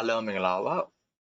အားလုံးမင်္ဂလာပါ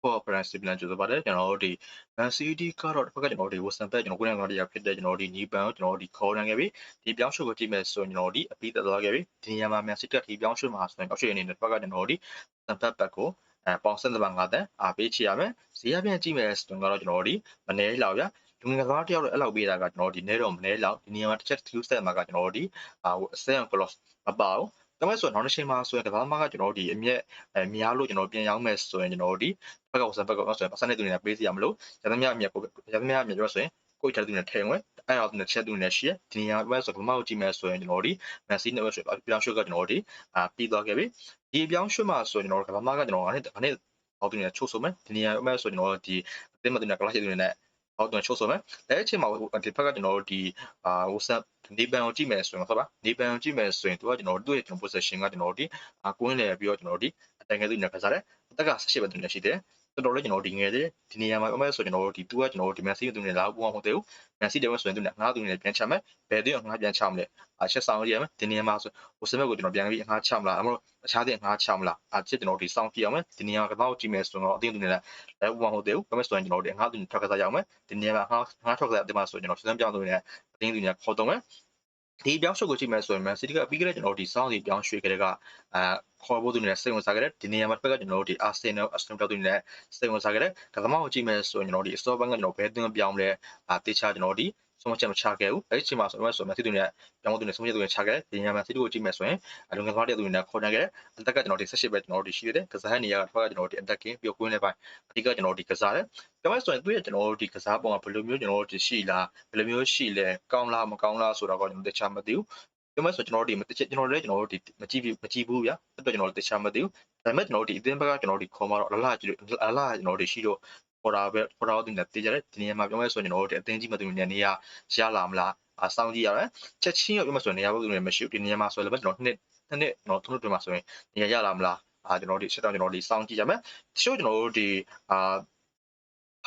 ပေါ်ဖရန်စီပလန်ကျိုးပါတယ်ကျွန်တော်တို့ဒီ Man City ကတော့တစ်ဖက်ကကျွန်တော်တို့ဒီ Western Pet ကျွန်တော်ကိုယ်တိုင်ကတော့ဖြစ်တဲ့ကျွန်တော်တို့ဒီနီပန်ကိုကျွန်တော်တို့ဒီခေါ်နိုင်ခဲ့ပြီဒီပြောင်းရွှေ့ကိုကြည့်မယ်ဆိုရင်ကျွန်တော်တို့ဒီအပြီးသက်သွားခဲ့ပြီဒီနေရာမှာ Man City ကဒီပြောင်းရွှေ့မှာဆိုရင်ပြောင်းရွှေ့အနေနဲ့တစ်ဖက်ကကျွန်တော်တို့ဒီ Western Pet ဘက်ကိုအဲပေါင်စင်တပန်9တန်းအားပေးချရမယ်ဈေးအပြန်ကြည့်မယ်ဆိုရင်ကတော့ကျွန်တော်တို့ဒီမနေလောက်ဗျလူငယ်သားတယောက်တော့အဲ့လောက်ပေးတာကကျွန်တော်တို့ဒီနေတော့မနေလောက်ဒီနေရာမှာတစ်ချက် clue set မှာကကျွန်တော်တို့ဒီအာအစံ cross မပါဘူး ဒါမဲ့ဆိုတော့နောက်တစ်ချိန်မှာဆိုရင်ကစားသမားကကျွန်တော်တို့ဒီအမြက်အဲများလို့ကျွန်တော်ပြန်ရောက်မယ်ဆိုရင်ကျွန်တော်တို့ဒီဘက်ကဆန်ဘက်ကဆိုရင်ပတ်စံနဲ့သူနေပေးစီရမလို့ရသမျှအမြက်ကိုရသမျှအမြက်ပြောဆိုရင်ကိုယ့်ချက်သူနေထဲဝင်အဲ့တော့သူနေချက်သူနေရှိရဒီနေရာပဲဆိုတော့ဘာမှကိုကြည့်မယ်ဆိုရင်ကျွန်တော်တို့ဒီမက်ဆီနဲ့ဆိုပြောင်းရွှေ့ကကျွန်တော်တို့ဒီအာပြီးသွားခဲ့ပြီဒီပြောင်းရွှေ့မှာဆိုရင်ကျွန်တော်တို့ကဘာမှကကျွန်တော်အနေနဲ့အနေနဲ့ဟောသူနေချိုးဆိုမယ်ဒီနေရာပဲဆိုရင်ကျွန်တော်တို့ဒီအသိမသူနေကလာချက်သူနေ ဟောတော့ချိုးဆိုမယ်အဲအချိန်မှာဒီဘက်ကကျွန်တော်တို့ဒီအာ WhatsApp နေပန်ကိုကြည့်မယ်ဆိုရင်ဟုတ်ပါနေပန်ကိုကြည့်မယ်ဆိုရင်သူကကျွန်တော်တို့ရဲ့ကျွန်တော် position ကကျွန်တော်တို့ဒီအကွင်းလေပြီးတော့ကျွန်တော်တို့ဒီအတန်ငယ်သူနေကစားတယ်အသက်က18ပဲသူနေရှိတယ် တော်တော်လေးကျွန်တော်ဒီငယ်သေးဒီနေရာမှာအမဲဆိုကျွန်တော်တို့ဒီသူကကျွန်တော်တို့ဒီမန်စီသူနေလာဘူးမဟုတ်သေးဘူးမန်စီတယ်ဆိုရင်သူနေငါးသူနေပြန်ချမယ်ဘယ်သူငါးပြန်ချမလဲအချက်ဆောင်ရရမယ်ဒီနေရာမှာဆိုဟိုစမက်ကိုကျွန်တော်ပြန်ပြီးငါးချမလားအမလို့အခြားတဲ့ငါးချမလားအချက်ကျွန်တော်ဒီစောင့်ကြည့်အောင်မယ်ဒီနေရာမှာကတော့ကြည့်မယ်ဆိုတော့အတင်းသူနေလာလဲဘူးမဟုတ်သေးဘူးဒါပေမဲ့ဆိုရင်ကျွန်တော်တို့ငါးသူနေထွက်ကစားရအောင်မယ်ဒီနေရာမှာငါးငါးထွက်ကစားအတင်းမှာဆိုကျွန်တော်စမ်းပြောင်းသူနေအတင်းသူနေခေါ်တော့မယ် ဒီပြောင်းရှုပ်ကိုကြည့်မယ်ဆိုရင် Man City ကပြီးခဲ့တဲ့ကျွန်တော်တို့ဒီစောင်းစီပြောင်းရွှေ့ခဲ့တဲ့ကအာခေါ်ဖို့သူနေစိတ်ဝင်စားခဲ့တဲ့ဒီနေရာမှာတစ်ဖက်ကကျွန်တော်တို့ဒီ Arsenal Aston Villa သူနေစိတ်ဝင်စားခဲ့တဲ့ကသမားကိုကြည့်မယ်ဆိုရင်ကျွန်တော်တို့ဒီ Store Bank ကကျွန်တော်ဘယ်သွင်းပြောင်းလဲအာတေချာကျွန်တော်ဒီ ဆုံးချက်မချခဲ့ဘူးအဲ့ဒီချိန်မှာဆိုတော့ဆို Man City သူနေပြောင်းဖို့သူနေဆုံးချက်သူနေချခဲ့တဲ့ဒီနေရာမှာ City ကိုကြည့်မယ်ဆိုရင်အလုံငယ်သွားတဲ့သူနေခေါ်နိုင်ခဲ့တဲ့အသက်ကကျွန်တော်ဒီ18ပဲကျွန်တော်တို့ရှိရတယ်ကစားနေရတာတစ်ဖက်ကကျွန်တော်ဒီ attacking ပြီးကွင်းလေးပိုင်းအဓိကကျွန်တော်ဒီကစားတယ်ဒါမှဆိုရင်သူရဲ့ကျွန်တော်တို့ဒီကစားပုံကဘယ်လိုမျိုးကျွန်တော်တို့ရှိလားဘယ်လိုမျိုးရှိလဲကောင်းလားမကောင်းလားဆိုတော့ကျွန်တော်တခြားမသိဘူးပြောမယ်ဆိုကျွန်တော်တို့ဒီတစ်ချက်ကျွန်တော်လည်းကျွန်တော်တို့ဒီမကြည့်မကြည့်ဘူးဗျာအဲ့တော့ကျွန်တော်တို့တခြားမသိဘူးဒါပေမဲ့ကျွန်တော်တို့ဒီအသင်းဘက်ကကျွန်တော်တို့ဒီခေါ်မှာတော့အလားကြည့်လို့အလားကျွန်တော်တို့ရှိတော့ ပေါ်တာပဲပေါ်တာတင်တဲ့တေးကြတယ်ဒီနေရာမှာပြောမယ်ဆိုရင်ကျွန်တော်တို့ဒီအသင်းကြီးမသိဘူးနေရာရလာမလားအဆောင်ကြည့်ရတယ်ချက်ချင်းရောပြောမယ်ဆိုရင်နေရာဘက်ကနေမရှိဘူးဒီနေရာမှာဆိုလည်းကျွန်တော်နှစ်နှစ်တော့သူတို့တွေမှာဆိုရင်နေရာရလာမလားအာကျွန်တော်တို့ချက်တော့ကျွန်တော်တို့ဒီစောင့်ကြည့်ရမယ်တချို့ကျွန်တော်တို့ဒီအာ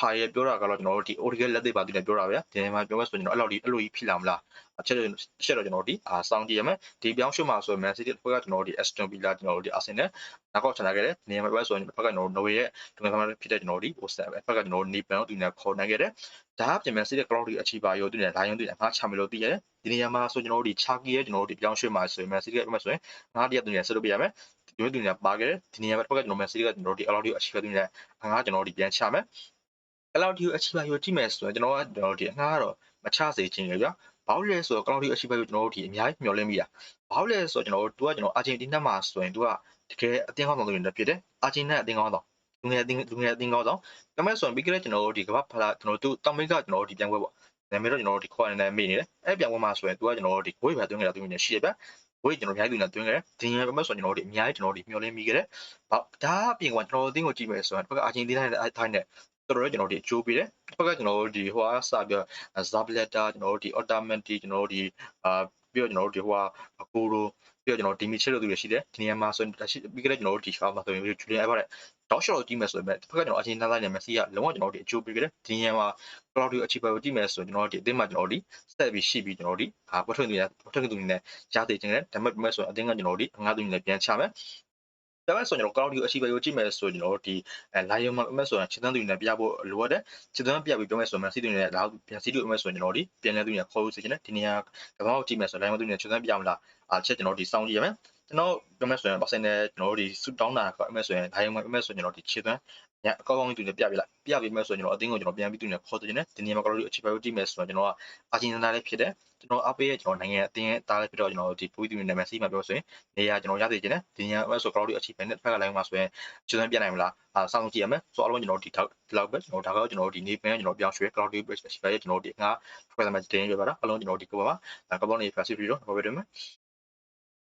ဟာရပြောတာကတော့ကျွန်တော်တို့ဒီ Oracle လက်သိပ်ပါသူလည်းပြောတာဗျာဒီနေရာမှာပြောမယ်ဆိုရင်ကျွန်တော်အဲ့လိုဒီအဲ့လိုကြီးဖြစ်လာမလားအချက်ချက်တော့ကျွန်တော်ဒီအာစောင့်ကြည့်ရမယ်ဒီပြောင်းရွှေ့မှာဆိုရင် Man City တစ်ဖက်ကကျွန်တော်ဒီ Aston Villa ကျွန်တော်ဒီ Arsenal နောက်ကောက်ချန်လာခဲ့တယ်နေရာမှာပဲဆိုရင်တစ်ဖက်ကကျွန်တော် Norway ရဲ့ဒုက္ခသမဖြစ်တဲ့ကျွန်တော်ဒီ Western ပဲတစ်ဖက်ကကျွန်တော် Nipan တို့ဒီနေခေါ်နိုင်ခဲ့တယ်ဒါအပြင် Man City Cloud အချီပါရောသူနေ Lion တွေငါချမယ်လို့သိရတယ်ဒီနေရာမှာဆိုကျွန်တော်တို့ဒီ Chucky ရဲ့ကျွန်တော်တို့ဒီပြောင်းရွှေ့မှာဆိုရင် Man City ကပြောမယ်ဆိုရင်ငါတရက်သူနေဆက်လုပ်ပြရမယ်ဒီလိုသူနေပါခဲ့တယ်ဒီနေရာမှာတစ်ဖက်ကကျွန်တော် Man City ကကျွန်တော်တို့ဒီ Cloud အချီပါသူနေငါကျွန်တော်တို့ဒီပြန်ချမယ် အဲ့လောက်ဒီအချီပါရောကြည့်မယ်ဆိုရင်ကျွန်တော်ကကျွန်တော်တို့ဒီငါကတော့မချစေချင်ကြဗျာဘာလို့လဲဆိုတော့ကလော်ဒီအရှိဘက်ကိုကျွန်တော်တို့ဒီအများကြီးမျှော်လင့်မိတာဘာလို့လဲဆိုတော့ကျွန်တော်တို့သူကကျွန်တော်အာဂျင်တီးနားမှာဆိုရင်သူကတကယ်အသင်းကောင်းဆောင်တွေဖြစ်တယ်အာဂျင်တီးနားအသင်းကောင်းဆောင်လူငယ်အသင်းလူငယ်အသင်းကောင်းဆောင်ဒါမဲ့ဆိုရင်ပြီးခဲ့တဲ့ကျွန်တော်တို့ဒီကမ္ဘာဖလာကျွန်တော်တို့တောင်မိတ်ကကျွန်တော်တို့ဒီပြန်ပွဲပေါ့နာမည်တော့ကျွန်တော်တို့ဒီခေါ်နေနေမိနေတယ်အဲ့ပြန်ပွဲမှာဆိုရင်သူကကျွန်တော်တို့ဒီကိုယ်ပဲသွင်းခဲ့တာသွင်းနေရှိရဗျဝေးကျွန်တော်အများကြီးသူနဲ့တွင်းခဲ့တယ်ဒီညပဲဆိုကျွန်တော်တို့အများကြီးကျွန်တော်တို့မျှော်လင့်မိခဲ့တယ်ဘာဒါအပြင်ကကျွန်တော်တို့အသင်းကိုကြည့်မယ်ဆိုရင်ဘက်ကအာဂျင်တီးနားနဲ့အထိုင်းနဲ့ တော်တော်ကျွန်တော်တို့အကျိုးပေးတယ်ဘက်ကကျွန်တော်တို့ဒီဟိုဟာစပြီးဇာဘလက်တာကျွန်တော်တို့ဒီအော်တာမန်တီကျွန်တော်တို့ဒီအာပြီးတော့ကျွန်တော်တို့ဒီဟိုဟာအကိုရိုပြီးတော့ကျွန်တော်ဒီမီချယ်တို့သူတွေရှိတယ်ဒီနေရာမှာဆိုရင်ပြီးခဲ့တဲ့ကျွန်တော်တို့ဒီရှောင်းမှာဆိုရင်ဂျူလီယန်အဗရက်တောက်ရှော့ကိုကြည့်မယ်ဆိုရင်ဘက်ကကျွန်တော်အချင်းသားသားနဲ့မက်ဆီကလုံးဝကျွန်တော်တို့အကျိုးပေးခဲ့တယ်ဒီနေရာမှာကလော်ဒီအချီပါကိုကြည့်မယ်ဆိုရင်ကျွန်တော်တို့ဒီအသင်းမှာကျွန်တော်တို့ဒီဆက်ပြီးရှိပြီးကျွန်တော်တို့ဒီဟာပထွန်းသူနဲ့ပထွန်းသူနဲ့ကြားသိခြင်းနဲ့ဒါပေမဲ့ဆိုရင်အသင်းကကျွန်တော်တို့ဒီအငါးသူနဲ့ပြန်ချမယ် ဒါပေမဲ့ဆိုရင်ကျွန်တော်ကောင်းဒီအရှိပဲကိုကြည့်မယ်ဆိုရင်ကျွန်တော်ဒီအဲလိုင်ယွန်မှာမဲ့ဆိုရင်ခြေတန်းသူတွေနဲ့ပြဖို့လိုအပ်တယ်ခြေတန်းပြပြီးပြောမယ်ဆိုရင်မန်စီးသူတွေနဲ့လာပြန်စီးသူမဲ့ဆိုရင်ကျွန်တော်ဒီပြန်လဲသူတွေနဲ့ခေါ်လို့ဆိုချင်တယ်ဒီနေရာကဘာကိုကြည့်မယ်ဆိုရင်လိုင်ယွန်သူတွေနဲ့ခြေတန်းပြမလားအားချက်ကျွန်တော်ဒီစောင်းကြည့်ရမယ် ကျွန်တော်ပြောမယ်ဆိုရင်ပါစင်နဲ့ကျွန်တော်တို့ဒီဆူတောင်းတာကအမဲ့ဆိုရင်လိုင်ယွန်မှာအမဲ့ဆိုရင်ကျွန်တော်ဒီခြေတန်းညအကောင်းကောင်းသူတွေပြပြလိုက်ပြပြီးမဲ့ဆိုရင်ကျွန်တော်အသင်းကိုကျွန်တော်ပြန်ပြီးသူတွေနဲ့ခေါ်တယ်နေဒီနေရာမှာကလော်ဒီအခြေပဲကိုကြည့်မယ်ဆိုရင်ကျွန်တော်ကအာဂျင်တီနာလည်းဖြစ်တယ်ကျွန်တော်အပေးရဲ့ကျွန်တော်နိုင်ငံအသင်းရဲ့တားလည်းဖြစ်တော့ကျွန်တော်ဒီပူးသူတွေနာမည်စီးမှာပြောဆိုရင်နေရာကျွန်တော်ရသေးခြင်းနဲ့ဒီနေရာအမဲ့ဆိုကလော်ဒီအခြေပဲနဲ့တစ်ဖက်ကလိုင်းမှာဆိုရင်ခြေတန်းပြနိုင်မလားအာစောင့်ကြည့်ရမယ်ဆိုအားလုံးကျွန်တော်ဒီထောက်ဒီလောက်ပဲကျွန်တော်ဒါကတော့ကျွန်တော်ဒီနေပန်းကျွန်တော်ပြောင်းရွှေ့ cloud base ပဲရှိပါရဲ့ကျွန်တော်ဒီငါ program တင်ပြပါတော့အားလုံးကျွန်တော်ဒီကဘာမှာကဘာနေ passive video ဘာပဲတင်မယ်